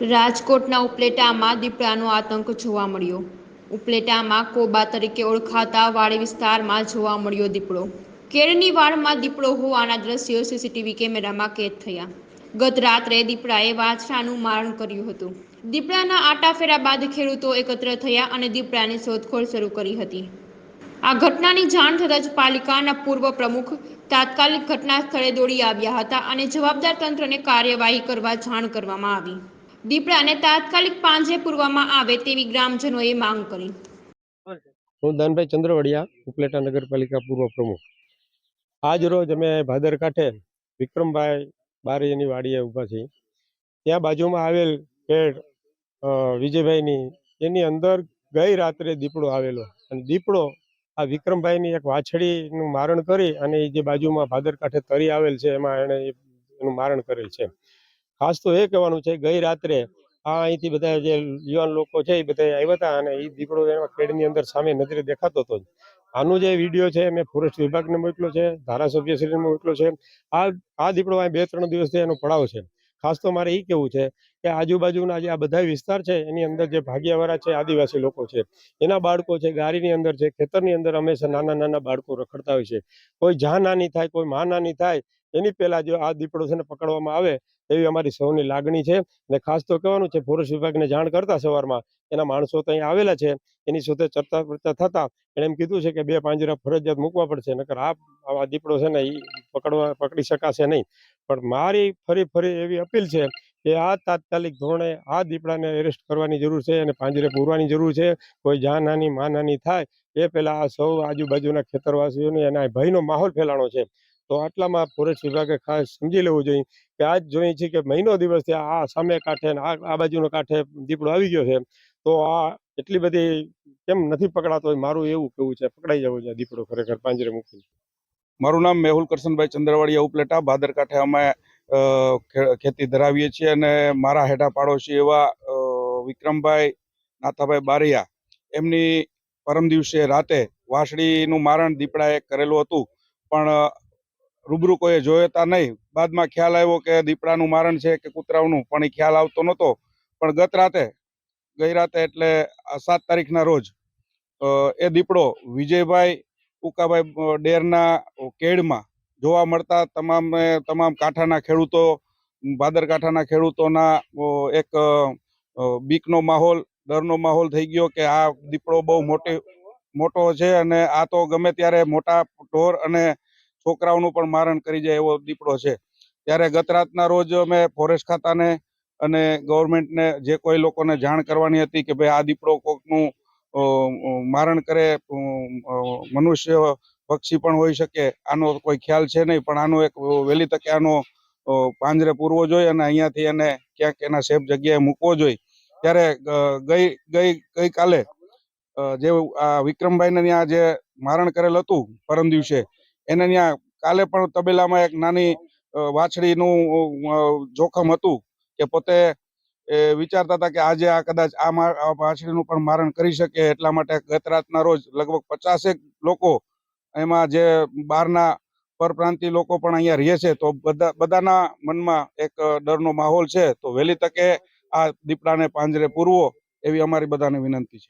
રાજકોટના ઉપલેટામાં દીપડાનો આતંક જોવા મળ્યો. ઉપલેટામાં કોબા તરીકે ઓળખાતા વાડી વિસ્તારમાં જોવા મળ્યો દીપડો. કેળની વાડમાં દીપડો હોવાના દ્રશ્યો સીસીટીવી કેમેરામાં કેદ થયા. ગત રાત્રે દીપડાએ વાછરાનું મારણ કર્યું હતું. દીપડાના આટાફેરા બાદ ખેડૂતો એકત્ર થયા અને દીપડાની શોધખોળ શરૂ કરી હતી. આ ઘટનાની જાણ થતાં જ પાલિકાના પૂર્વ પ્રમુખ તાત્કાલિક ઘટના સ્થળે દોડી આવ્યા હતા અને જવાબદાર તંત્રને કાર્યવાહી કરવા જાણ કરવામાં આવી. દીપડાને તાત્કાલિક પાંજરે પૂરવામાં આવે તેવી ગ્રામજનોએ માંગ કરી. હું દાનભાઈ ચંદ્રવડિયા, ઉપલેટા નગરપાલિકા પૂર્વ પ્રમુખ. આજ રોજ અમે ભાદર કાંઠે વિક્રમભાઈ બારીની વાડીએ ઊભા છીએ. ત્યાં બાજુમાં આવેલ પેડ વિજયભાઈની, એની અંદર ગઈ રાત્રે દીપડો આવેલો. અને દીપડો આ વિક્રમભાઈની એક વાછડીનું મારણ કરી અને એ જે બાજુમાં ભાદર કાંઠે તરી આવેલ છે, એમાં એણે એનું મારણ કરેલ છે. ખાસ તો એ કહેવાનું છે, ગઈ રાત્રે આ અહીંથી બધા જે યુવાન લોકો છે એ બધા આવ્યા હતા અને એ દીપડો એના ખેડની અંદર સામે નજરે દેખાતો હતો આનો જે વીડિયો છે, મેં ફોરેસ્ટ વિભાગને મોકલ્યો છે, ધારાસભ્યશ્રીને મોકલ્યો છે. આ આ દીપડો અહીં બે ત્રણ દિવસથી એનો પડાવ છે. ખાસ તો મારે એ કેવું છે કે આજુબાજુના જે આ બધા વિસ્તાર છે, એની અંદર જે ભાગિયાવાળા છે, આદિવાસી લોકો છે, એના બાળકો છે, ગારીની અંદર છે, ખેતરની અંદર હંમેશા નાના નાના બાળકો રખડતા હોય છે. કોઈ જા નાની થાય, કોઈ મા નાની થાય, એની પહેલા જો આ દીપડો છે ને પકડવામાં આવે એવી અમારી સૌની લાગણી છે ને ખાસ તો કહેવાનું છે ફોરેસ્ટ વિભાગને જાણ કરતા સવારમાં એના માણસો તો અહીંયા આવેલા છે, એની સાથે ચર્ચા ચર્ચા થતા એણે એમ કીધું છે કે બે પાંજરા ફરજિયાત મૂકવા પડશે, નકર આ દીપડો છે ને એ પકડવા, પકડી શકાશે નહીં. પણ મારી ફરી ફરી એવી અપીલ છે કે આ તાત્કાલિક ધોરણે આ દીપડાને એરેસ્ટ કરવાની જરૂર છે અને પાંજરે પૂરવાની જરૂર છે. કોઈ જાન નાની માં નાની થાય એ પહેલાં આ સૌ આજુબાજુના ખેતરવાસીઓને એના ભયનો માહોલ ફેલાણો છે. તો આટલામાં ફોરેસ્ટ વિભાગે ખાસ સમજી લેવું જોઈએ કે આજ જોઈએ છીએ કે મહિનો દિવસથી આ સામે કાંઠે આ આ બાજુનો કાંઠે દીપડો આવી ગયો છે. તો આ એટલી બધી કેમ નથી પકડાતો મારું એવું કેવું છે. પકડાઈ જવું છે દીપડો ખરેખર પાંજરે મૂકી મારું નામ મેહુલ કરશનભાઈ ચંદ્રવાડિયા ઉપલેટા, ભાદર કાંઠે અમે ખેતી ધરાવીએ છીએ અને મારા હેઠા પાડોશી એવા વિક્રમભાઈ, નાથાભાઈ બારિયા. એમની પરમ દિવસે રાતે વાસળીનું મારણ દીપડાએ કરેલું હતું. પણ રૂબરૂ કોઈએ જોયતા નહીં. બાદમાં ખ્યાલ આવ્યો કે દીપડાનું મારણ છે કે કૂતરાઓનું, પણ એ ખ્યાલ આવતો નહોતો. પણ ગત રાતે, ગઈ રાતે એટલે સાત તારીખના રોજ એ દીપડો વિજયભાઈ ઉકાભાઈ ડેરના કેડમાં જોવા મળતા તમામે, તમામ કાંઠાના ખેડૂતો, ભાદર કાંઠાના ખેડૂતોના એક બીકનો માહોલ, ડરનો માહોલ થઈ ગયો કે આ દીપડો બહુ મોટી, મોટો છે અને આ તો ગમે ત્યારે મોટા ઢોર અને છોકરાઓનું પણ મારણ કરી જાય એવો દીપડો છે. ત્યારે ગત રાતના રોજ અમે ફોરેસ્ટ ખાતાને અને ગવર્મેન્ટને જે કોઈ લોકોને જાણ કરવાની હતી કે ભાઈ આ દીપડો કોકનું મારણ કરે મનુષ્ય પક્ષી પણ હોઈ શકે, આનો કોઈ ખ્યાલ છે નહીં. પણ આનો એક વહેલી તકે આનો પાંજરે પૂરવો જોઈએ અને અહીંયાથી એને ક્યાંક એના સેફ જગ્યાએ મૂકવો જોઈએ. ત્યારે ગઈ ગઈ, ગઈકાલે જે આ વિક્રમભાઈને ત્યાં જે મારણ કરેલ હતું પરમ દિવસે એને ત્યાં કાલે પણ તબેલામાં એક નાની વાછડીનું જોખમ હતું કે પોતે વિચારતા હતા કે આજે આ કદાચ આ વાછડીનું પણ મારણ કરી શકે એટલા માટે ગત રાતના રોજ લગભગ પચાસેક લોકો એમાં જે બહારના પરપ્રાંતિય લોકો પણ અહીંયા રહે છે, તો બધા, બધાના મનમાં એક ડરનો માહોલ છે. તો વહેલી તકે આ દીપડાને પાંજરે પૂરવો એવી અમારી બધાને વિનંતી છે.